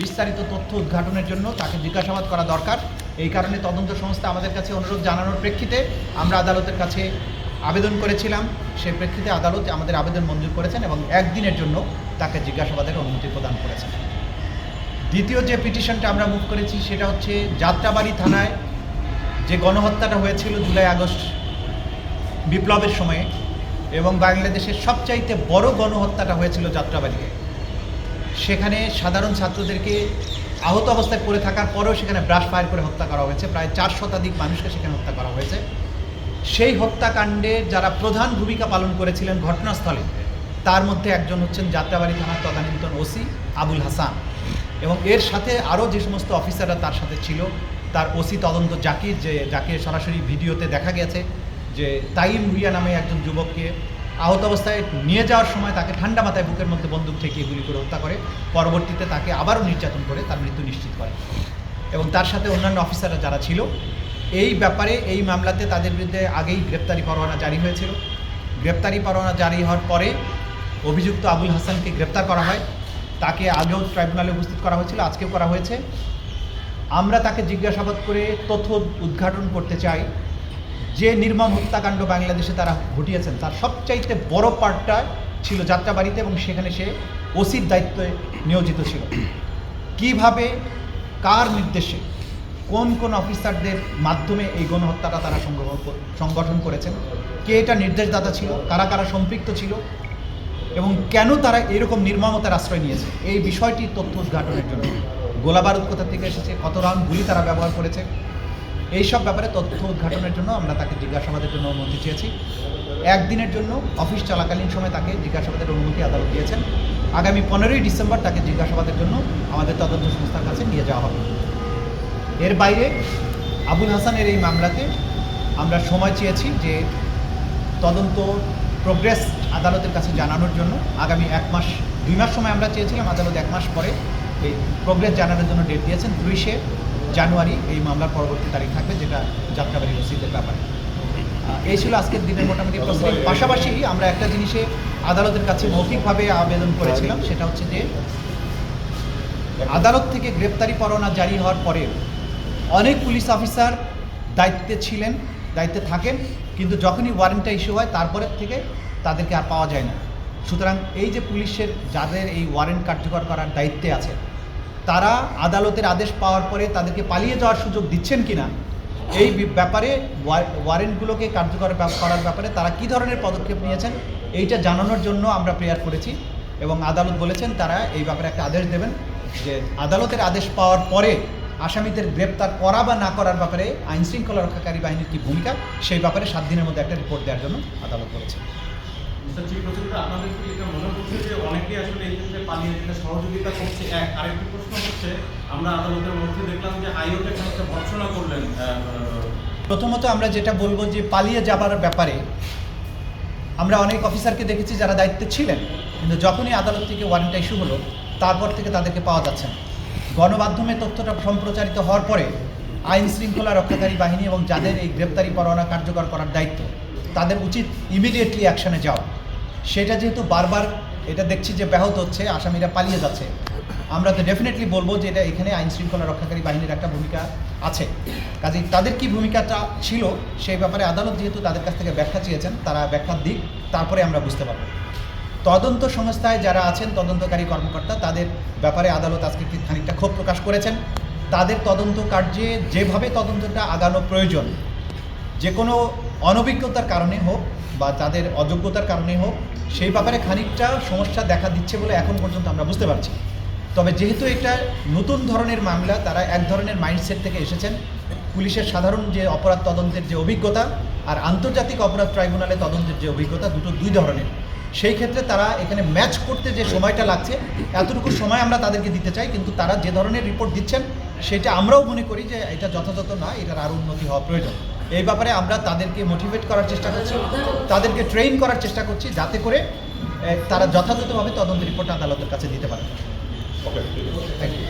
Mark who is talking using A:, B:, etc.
A: বিস্তারিত তথ্য উদ্ঘাটনের জন্য তাকে জিজ্ঞাসাবাদ করা দরকার। এই কারণে তদন্ত সংস্থা আমাদের কাছে অনুরোধ জানানোর প্রেক্ষিতে আমরা আদালতের কাছে আবেদন করেছিলাম। সেই প্রেক্ষিতে আদালত আমাদের আবেদন মঞ্জুর করেছেন এবং একদিনের জন্য তাকে জিজ্ঞাসাবাদের অনুমতি প্রদান করেছেন। দ্বিতীয় যে পিটিশনটা আমরা মুভ করেছি সেটা হচ্ছে যাত্রাবাড়ি থানায় যে গণহত্যাটা হয়েছিল জুলাই আগস্ট বিপ্লবের সময়ে এবং বাংলাদেশের সবচাইতে বড় গণহত্যাটা হয়েছিল যাত্রাবাড়িতে। সেখানে সাধারণ ছাত্রদেরকে আহত অবস্থায় পড়ে থাকার পরেও সেখানে ব্রাশ ফায়ার করে হত্যা করা হয়েছে। প্রায় চার শতাধিক মানুষকে সেখানে হত্যা করা হয়েছে। সেই হত্যাকাণ্ডে যারা প্রধান ভূমিকা পালন করেছিলেন ঘটনাস্থলে, তার মধ্যে একজন হচ্ছেন যাত্রাবাড়ি থানার তদানীন্তন ওসি আবুল হাসান এবং এর সাথে আরও যে সমস্ত অফিসাররা তার সাথে ছিল, তার ওসি তদন্ত জাকির, যে যাকে সরাসরি ভিডিওতে দেখা গেছে, যে তাইম ভুইয়া নামে একজন যুবককে আহত অবস্থায় নিয়ে যাওয়ার সময় তাকে ঠান্ডা মাথায় বুকের মধ্যে বন্দুক ঠেকিয়ে গুলি করে হত্যা করে, পরবর্তীতে তাকে আবারও নির্যাতন করে তার মৃত্যু নিশ্চিত করে। এবং তার সাথে অন্যান্য অফিসাররা যারা ছিল, এই ব্যাপারে, এই মামলাতে তাদের বিরুদ্ধে আগেই গ্রেপ্তারি পরোয়ানা জারি হয়েছিল। গ্রেপ্তারি পরোয়ানা জারি হওয়ার পরে অভিযুক্ত আবুল হাসানকে গ্রেপ্তার করা হয়। তাকে আগেও ট্রাইব্যুনালে উপস্থিত করা হয়েছিল, আজকেও করা হয়েছে। আমরা তাকে জিজ্ঞাসাবাদ করে তথ্য উদ্ঘাটন করতে চাই। যে নির্মম হত্যাকাণ্ড বাংলাদেশে তারা ঘটিয়েছেন, তার সবচাইতে বড় পার্টটা ছিল যাত্রাবাড়িতে এবং সেখানে সে ওসির দায়িত্বে নিয়োজিত ছিল। কীভাবে, কার নির্দেশে, কোন কোন অফিসারদের মাধ্যমে এই গণহত্যাটা তারা সংগ্রহ সংগঠন করেছেন, কে এটা নির্দেশদাতা ছিল, কারা কারা সম্পৃক্ত ছিল এবং কেন তারা এরকম নির্মমতার আশ্রয় নিয়েছে, এই বিষয়টি তথ্য উদ্ঘাটনের জন্য। গোলাবারুদ কোথা থেকে এসেছে, কত রাউন্ড গুলি তারা ব্যবহার করেছে এই সব ব্যাপারে তথ্য উদ্ঘাটনের জন্য আমরা তাকে জিজ্ঞাসাবাদের জন্য অনুমতি চেয়েছি। একদিনের জন্য অফিস চলাকালীন সময় তাকে জিজ্ঞাসাবাদের অনুমতি আদালত দিয়েছেন। আগামী পনেরোই ডিসেম্বর তাকে জিজ্ঞাসাবাদের জন্য আমাদের তদন্ত সংস্থার কাছে নিয়ে যাওয়া হবে। এর বাইরে আবুল হাসানের এই মামলাতে আমরা সময় চেয়েছি যে তদন্ত প্রোগ্রেস আদালতের কাছে জানানোর জন্য। আগামী এক মাস, দুই মাস সময় আমরা চেয়েছিলাম, আদালত এক মাস পরে এই প্রোগ্রেস জানানোর জন্য ডেট দিয়েছেন ত্রিশে জানুয়ারি এই মামলার পরবর্তী তারিখ থাকবে, যেটা যাত্রাবাড়ি রসিদের ব্যাপারে। এই ছিল আজকের দিনের মোটামুটি প্রস্তুতি পাশাপাশি আমরা একটা জিনিসে আদালতের কাছে মৌখিকভাবে আবেদন করেছিলাম, সেটা হচ্ছে যে আদালত থেকে গ্রেপ্তারি পরোয়ানা জারি হওয়ার পরে অনেক পুলিশ অফিসার দায়িত্বে ছিলেন, দায়িত্বে থাকেন, কিন্তু যখনই ওয়ারেন্টটা ইস্যু হয়, তারপরের থেকে তাদেরকে আর পাওয়া যায় না। সুতরাং এই যে পুলিশের যাদের এই ওয়ারেন্ট কার্যকর করার দায়িত্বে আছে তারা আদালতের আদেশ পাওয়ার পরে তাদেরকে পালিয়ে যাওয়ার সুযোগ দিচ্ছেন কি না এই ব্যাপারে ওয়া- ওয়ারেন্টগুলোকে কার্যকর করার ব্যাপারে তারা কী ধরনের পদক্ষেপ নিয়েছেন, এইটা জানানোর জন্য আমরা প্রেয়ার করেছি এবং আদালত বলেছেন তারা এই ব্যাপারে একটা আদেশ দেবেন যে আদালতের আদেশ পাওয়ার পরে আসামিদের গ্রেপ্তার করা বা না করার ব্যাপারে আইন শৃঙ্খলা রক্ষাকারী বাহিনীর কি ভূমিকা, সেই ব্যাপারে সাত দিনের মধ্যে একটা রিপোর্ট দেওয়ার জন্য আদালত বলেছে প্রথমত আমরা যেটা বলব যে পালিয়ে যাবার ব্যাপারে আমরা অনেক অফিসারকে দেখেছি যারা দায়িত্বে ছিলেন, কিন্তু যখনই আদালত থেকে ওয়ারেন্টটা ইস্যু হলো, তারপর থেকে তাদেরকে পাওয়া যাচ্ছে গণমাধ্যমে তথ্যটা সম্প্রচারিত হওয়ার পরে আইন শৃঙ্খলা রক্ষাকারী বাহিনী এবং যাদের এই গ্রেপ্তারি পরোয়ানা কার্যকর করার দায়িত্ব, তাদের উচিত ইমিডিয়েটলি অ্যাকশনে যাওয়া। সেটা যেহেতু বারবার এটা দেখছি যে ব্যাহত হচ্ছে, আসামিরা পালিয়ে যাচ্ছে, আমরা তো ডেফিনেটলি বলব যে এটা এখানে আইন শৃঙ্খলা রক্ষাকারী বাহিনীর একটা ভূমিকা আছে। কাজেই তাদের কি ভূমিকাটা ছিল সেই ব্যাপারে আদালত যেহেতু তাদের কাছ থেকে ব্যাখ্যা চেয়েছেন, তারা ব্যাখ্যার দিক, তারপরে আমরা বুঝতে পারব। তদন্ত সংস্থায় যারা আছেন, তদন্তকারী কর্মকর্তা, তাদের ব্যাপারে আদালত আজকে খানিকটা ক্ষোভ প্রকাশ করেছেন? তাদের তদন্ত কার্যে যেভাবে তদন্তটা আগানো প্রয়োজন, যে কোনো অনভিজ্ঞতার কারণে হোক বা তাদের অযোগ্যতার কারণে হোক সেই ব্যাপারে খানিকটা সমস্যা দেখা দিচ্ছে বলে এখন পর্যন্ত আমরা বুঝতে পারছি। তবে যেহেতু এটা নতুন ধরনের মামলা, তারা এক ধরনের মাইন্ডসেট থেকে এসেছেন। পুলিশের সাধারণ যে অপরাধ তদন্তের যে অভিজ্ঞতা আর আন্তর্জাতিক অপরাধ ট্রাইব্যুনালে তদন্তের যে অভিজ্ঞতা দুটো দুই ধরনের। সেই ক্ষেত্রে তারা এখানে ম্যাচ করতে যে সময়টা লাগছে, এতটুকু সময় আমরা তাদেরকে দিতে চাই। কিন্তু তারা যে ধরনের রিপোর্ট দিচ্ছেন, সেটা আমরাও মনে করি যে এটা যথাযথ না এটার আরও উন্নতি হওয়া প্রয়োজন। এই ব্যাপারে আমরা তাদেরকে মোটিভেট করার চেষ্টা করছি তাদেরকে ট্রেন করার চেষ্টা করছি যাতে করে তারা যথাযথভাবে তদন্ত রিপোর্ট আদালতের কাছে দিতে পারে। Thank you